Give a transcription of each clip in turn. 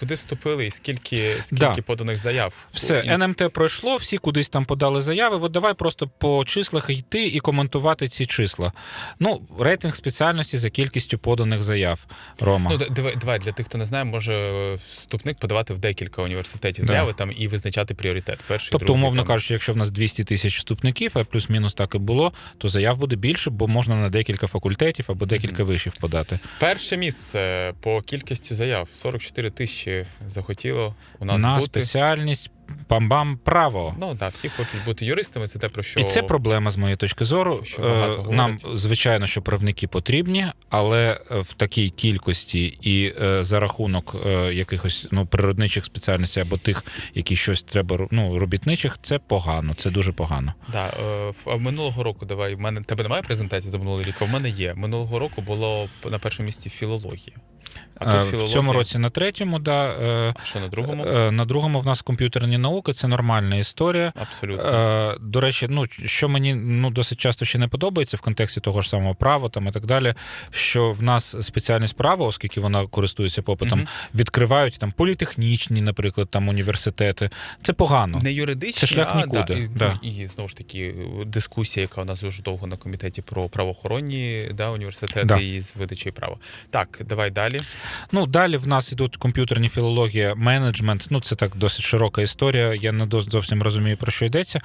Куди вступили і скільки, скільки Да. поданих заяв? Все, НМТ пройшло, всі кудись там подали заяви. От давай просто по числах йти і коментувати ці числа. Ну, рейтинг спеціальності за кількістю поданих заяв. Рома. Ну, давай, давай для тих, хто не знає, може е, вступник подавати в декілька університетів Да. заяви там і визначати пріоритет. Перший, Тобто, другий, умовно там. кажучи, якщо в нас 200 тисяч вступників, а плюс-мінус так і було, то заяв буде більше, бо можна на декілька факультетів або декілька вишів подати. Перше місце по кількості заяв 44 тисячі захотіло у нас на бути. спеціальність пам-бам право. Ну так, всі хочуть бути юристами. Це те про що І це проблема з моєї точки зору. що Е, Нам звичайно, що правники потрібні, але е, в такій кількості і е, за рахунок якихось ну природничих спеціальностей або тих, які щось треба ну, робітничих, це погано. Це дуже погано. Да, минулого року давай. В мене тебе немає презентації за минулий рік. а В мене є. Минулого року було на першому місці філологія. А Е, тут В цьому році на третьому, да, е, А що на другому? е, на другому в нас комп'ютерні науки, це нормальна історія. Абсолютно. Е, До речі, ну що мені ну досить часто ще не подобається в контексті того ж самого права там і так далі. Що в нас спеціальність права, оскільки вона користується попитом, Мгм. відкривають там політехнічні, наприклад, там університети. Це погано. Не юридичні, Це шлях а, нікуди, Да, і, да. ну, і знову ж таки дискусія, яка у нас дуже довго на комітеті про правоохоронні да, університети Да. і з видачі права. Так, давай далі. Ну далі в нас ідуть комп'ютерні філологія, менеджмент. Ну це так досить широка історія. Я не зовсім розумію про що йдеться.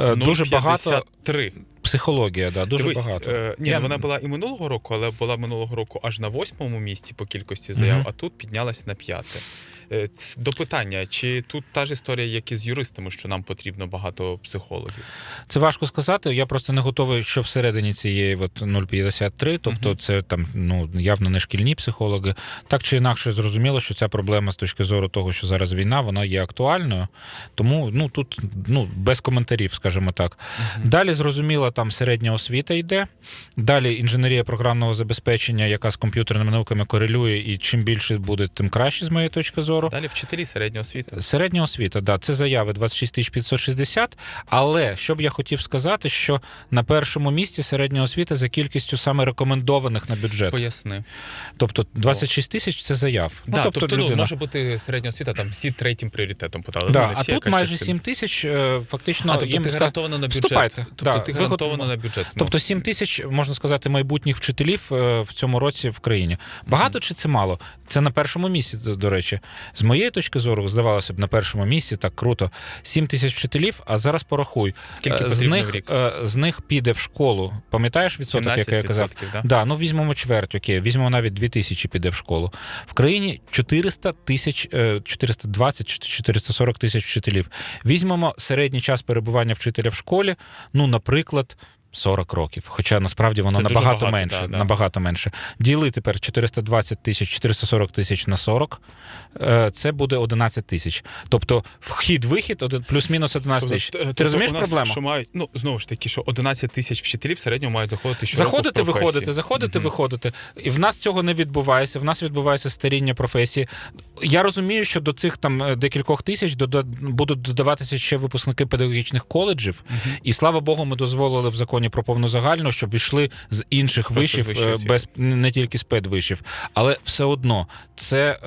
Ну, Дуже багато 0,53. психологія, да, дуже Дивись, багато. Е, ні, Я- ну, вона була і минулого року, але була минулого року аж на восьмому місці по кількості заяв, Мгм. а тут піднялась на п'яте. Е, До питання, чи тут та ж історія, як і з юристами, що нам потрібно багато психологів? Це важко сказати. Я просто не готовий, що всередині цієї от 0,53, тобто це там ну явно не шкільні психологи. Так чи інакше, зрозуміло, що ця проблема з точки зору того, що зараз війна, вона є актуальною. Тому ну тут ну без коментарів, скажімо так. Далі зрозуміло, там середня освіта йде. Далі інженерія програмного забезпечення, яка з комп'ютерними науками корелює, і чим більше буде, тим краще з моєї точки зору. Далі вчителі середньої освіти. Середня освіта, да, це заяви 26 560. Але що б я хотів сказати, що на першому місці середня освіта за кількістю саме рекомендованих на бюджет. Поясни. Тобто 26 тисяч це заяв. да, тобто, ну, людина. може бути середня освіта, там всі третім пріоритетом подали. Да, ну, а тут майже 7 тисяч е, фактично А, тобто їм ти гарантовано на бюджет. Вступайте. Тобто Да, ти гарантовано на бюджет. Ну, Тобто 7 тисяч, можна сказати, майбутніх вчителів е, в цьому році в країні. Багато чи це мало? Це на першому місці, до- речі. З моєї точки зору, здавалося б, на першому місці так круто. 7 тисяч вчителів, а зараз порахуй. Скільки Е, з потрібно в них, рік? е, з них піде в школу. Пам'ятаєш відсоток, який я казав? 17%, да? Да, ну візьмемо чверть, окей, візьмемо навіть 2 тисячі піде в школу. В країні 400 тисяч, е, 420 чи 440 тисяч вчителів. Візьмемо середній час перебування вчителя в школі, ну, наприклад. 40 років, хоча насправді воно Це набагато багато, менше. да, да. Набагато менше. Діли тепер 420 тисяч, 440 тисяч на 40, е, це буде 11 тисяч. Тобто вхід-вихід плюс-мінус 11 тисяч. Тобто, Ти тобто розумієш проблему? Що мають, ну, знову ж таки, що 11 тисяч вчителів в середньому мають заходити щороку Заходити, професії. виходити, заходити, Мгм. виходити. І в нас цього не відбувається. В нас відбувається старіння професії. Я розумію, що до цих там е, декількох тисяч будуть додаватися ще випускники педагогічних коледжів. І слава Богу, ми дозволили в законі про повну загальну, щоб йшли з інших вишів, е, освіти. без не тільки з педвишів. Але все одно це.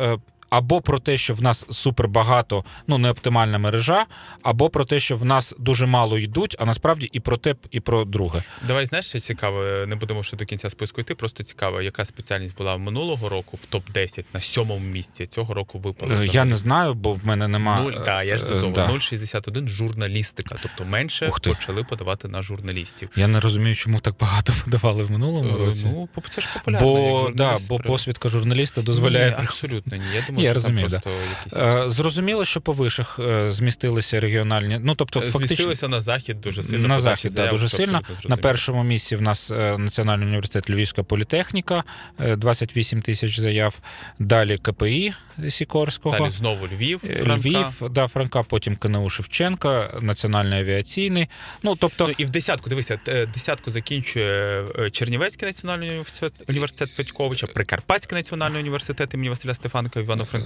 Е, Або про те, що в нас супер багато, ну не оптимальна мережа, або про те, що в нас дуже мало йдуть, а насправді і про те, і про друге. Давай знаєш, що цікаве, не будемо ще до кінця списку йти. Просто цікаво, яка спеціальність була минулого року в топ 10 на сьомому місці. Цього року випала. Е, взагалі. Я не знаю, бо в мене нема. Нуль, да, я ж е, до того. да. 0,61 журналістика. Тобто менше Ух ти. почали подавати на журналістів. Я не розумію, чому так багато подавали в минулому Е, році. Ну, це ж популярно. як бо, да, бо посвідка журналіста дозволяє. Ні, абсолютно ні. Я думаю, Я розумію, просто якісь Е, Зрозуміло, що по вишах е, змістилися регіональні. Ну тобто, фактично змістилися на захід дуже сильно. на захід да, дуже сильно. На першому місці в нас е, Національний університет Львівська політехніка, е, 28 тисяч заяв. Далі КПІ Сікорського. Далі знову Львів, Е, Франка. Львів, да, Франка, потім КНУ Шевченка, Національний авіаційний. Ну, тобто, Ну, і в десятку, дивися, е, десятку закінчує е, Чернівецький національний університет, Федьковича, Прикарпатський національний університет імені Василя Стефанка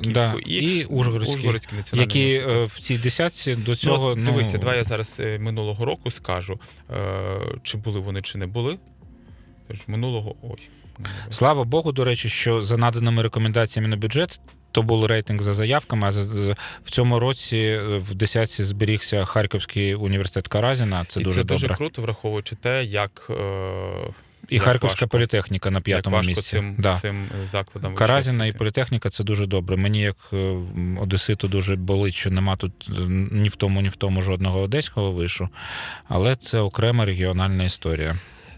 да, і, і, Ужгородський, Ужгородський національний які університет. е, в цій десятці до цього. ну, Ну, дивися, давай я зараз е, минулого року скажу, е, чи були вони, чи не були. Тож минулого ой. Слава Богу, до речі, що за наданими рекомендаціями на бюджет то був рейтинг за заявками. А в цьому році в десятці зберігся Харківський університет Каразіна. Це і дуже це добре. дуже круто, враховуючи те, як, І як Харківська важко. політехніка на п'ятому місці. цим, да. цим закладом Каразіна і політехніка це дуже добре. Мені як е, одеситу дуже болить, що нема тут е, ні в тому, ні в тому жодного одеського вишу, але це окрема регіональна історія.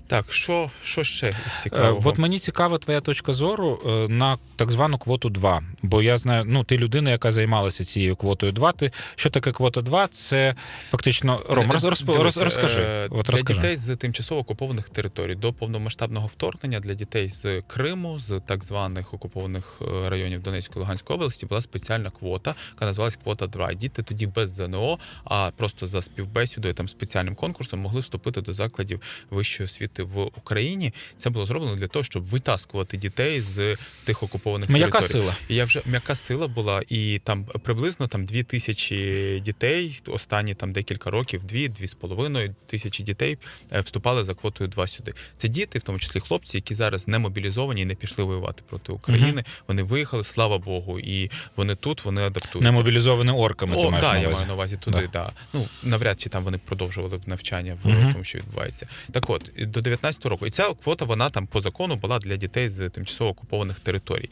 Так, що, що ще із Е. От мені цікава твоя точка зору е, на так звану квоту 2. Бо я знаю, ну ти людина, яка займалася цією квотою 2. Ти що таке квота 2? Це фактично Ром, роз, Дивись, роз- розкажи. е, От для розкажи. дітей з тимчасово окупованих територій до повномасштабного вторгнення для дітей з Криму, з так званих окупованих е, районів Донецької Луганської області була спеціальна квота, яка називалась квота 2. Діти тоді без ЗНО, а просто за співбесідою там спеціальним конкурсом могли вступити до закладів вищої освіти в Україні. Це було зроблено для того, щоб витаскувати дітей з тих окупованих М'яка територій. сила. Я вже м'яка сила була, і там приблизно там дві тисячі дітей останні там декілька років, дві-дві з половиною тисячі дітей е, вступали за квотою 2 сюди. Це діти, в тому числі хлопці, які зараз не мобілізовані і не пішли воювати проти України. Вони виїхали, слава Богу, і вони тут, вони адаптуються. Не мобілізовані орками. ти О, маєш да, на я маю на увазі туди, да. Ну, навряд чи там вони продовжували б навчання в Мгм. тому, що відбувається. Так от, до 19-го року. І ця квота, вона там по закону була для дітей з тимчасово окупованих територій.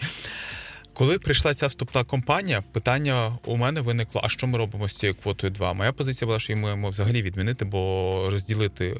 Коли прийшла ця вступна кампанія, питання у мене виникло: а що ми робимо з цією квотою 2? Моя позиція була, що її маємо взагалі відмінити, бо розділити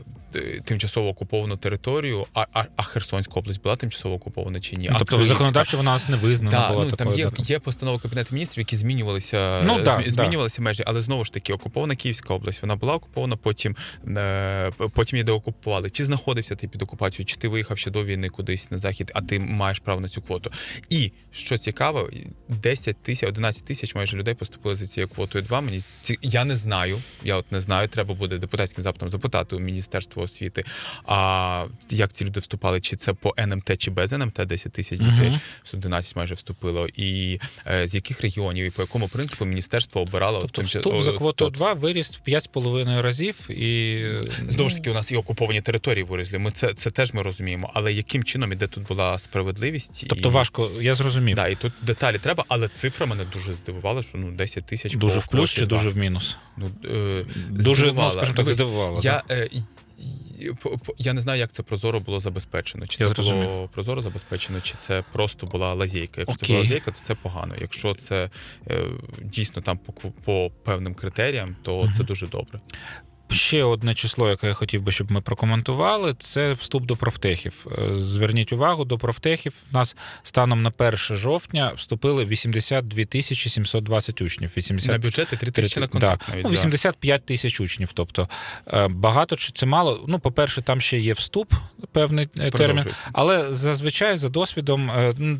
тимчасово окуповану територію, а, а, а Херсонська область була тимчасово окупована чи ні? Ну, тобто законодавчо вона нас не визнана Да, була ну, там є, да, є постанова Кабінету міністрів, які змінювалися, Ну, да, змі- да. змінювалися межі, але знову ж таки окупована Київська область. Вона була окупована, потім, е, потім її деокупували. Чи знаходився ти під окупацією, чи ти виїхав ще до війни кудись на захід, а ти маєш право на цю квоту. І що цікаво, 10 тисяч, 11 тисяч майже людей поступили за цією квотою 2. Мені ці я не знаю. Я от не знаю. Треба буде депутатським запитом запитати у Міністерства освіти. А як ці люди вступали? Чи це по НМТ, чи без НМТ 10 тисяч дітей? Мгм. 11 майже вступило. І е, з яких регіонів і по якому принципу міністерство обирало Тобто тимча- вступ о, за тот. 2 виріс в 5,5 разів і Знову ж таки, у нас і окуповані території виросли. Ми це, це теж ми розуміємо. Але яким чином іде тут була справедливість? Тобто і... важко, я зрозумів. Да, і тут деталі треба, але цифра мене дуже здивувала, що ну 10 тисяч Дуже в плюс чи два. дуже в мінус? ну, е, Дуже, ну, скажімо так, Дивись, здивувало. Я, е, і- і- я не знаю, як це прозоро було забезпечено. Чи Я це зрозумів. було прозоро забезпечено, чи це просто була лазейка. Якщо це була лазейка, то це погано. Якщо це е, дійсно там по, по певним критеріям, то це дуже добре. Ще одне число, яке я хотів би, щоб ми прокоментували, це вступ до профтехів. Е, Зверніть увагу, до профтехів у нас станом на 1 жовтня вступили 82 тисячі 720 учнів. 80... На бюджети 3 тисячі на контракт да. навіть. ну, 85 тисяч учнів. Тобто е, багато чи це мало. Ну, по-перше, там ще є вступ, певний е, термін. Але зазвичай за досвідом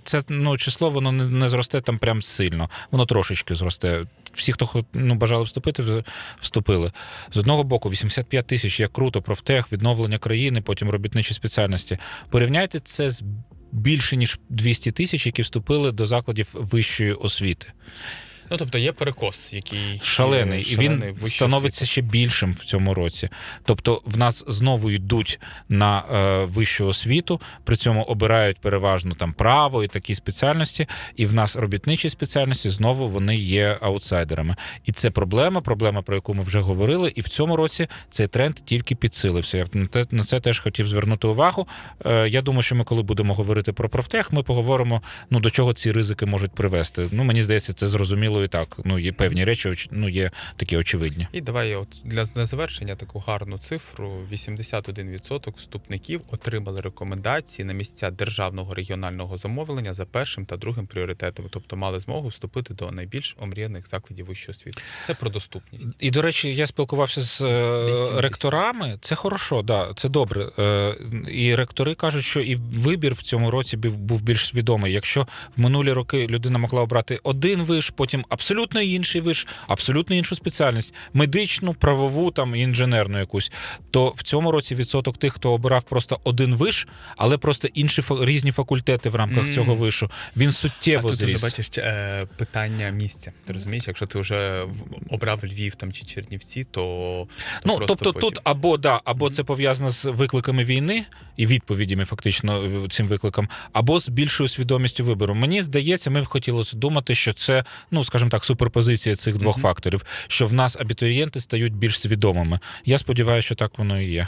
це ну, число воно не зросте там прям сильно, воно трошечки зросте. Всі, хто ну, бажали вступити, вступили. З одного боку, 85 тисяч як круто, профтех, відновлення країни, потім робітничі спеціальності. Порівняйте це з більше ніж 200 тисяч, які вступили до закладів вищої освіти. Ну тобто є перекос, який Шалений, і шалений він становиться ще більшим в цьому році. Тобто, в нас знову йдуть на е, вищу освіту, при цьому обирають переважно там право і такі спеціальності, і в нас робітничі спеціальності знову вони є аутсайдерами. І це проблема, проблема, про яку ми вже говорили. І в цьому році цей тренд тільки підсилився. Я на те- на це теж хотів звернути увагу. Е, Я думаю, що ми, коли будемо говорити про профтех, ми поговоримо, ну до чого ці ризики можуть привести. Ну мені здається, це зрозуміло і так. Ну є певні речі, ну є такі очевидні. І давай я от для на завершення таку гарну цифру: 81% вступників отримали рекомендації на місця державного регіонального замовлення за першим та другим пріоритетами, тобто мали змогу вступити до найбільш омріяних закладів вищої освіти. Це про доступність. І до речі, я спілкувався з е, 80. ректорами. Це хорошо, да, це добре. Е, І ректори кажуть, що і вибір в цьому році був більш свідомий. Якщо в минулі роки людина могла обрати один виш, потім абсолютно інший виш, абсолютно іншу спеціальність, медичну, правову там інженерну якусь. То в цьому році відсоток тих, хто обирав просто один виш, але просто інші різні факультети в рамках Мгм. цього вишу, він А суттєво тут вже зріс. бачиш е, питання місця. Ти розумієш, якщо ти вже обрав Львів там чи Чернівці, то, то Ну, тобто потім. тут або да, або це пов'язано з викликами війни і відповідями фактично цим викликам, або з більшою свідомістю вибору. Мені здається, ми б хотіли думати, що це, ну скажімо так, суперпозиція цих двох Мгм. факторів, що в нас абітурієнти стають більш свідомими. Я сподіваюся, що так воно і є.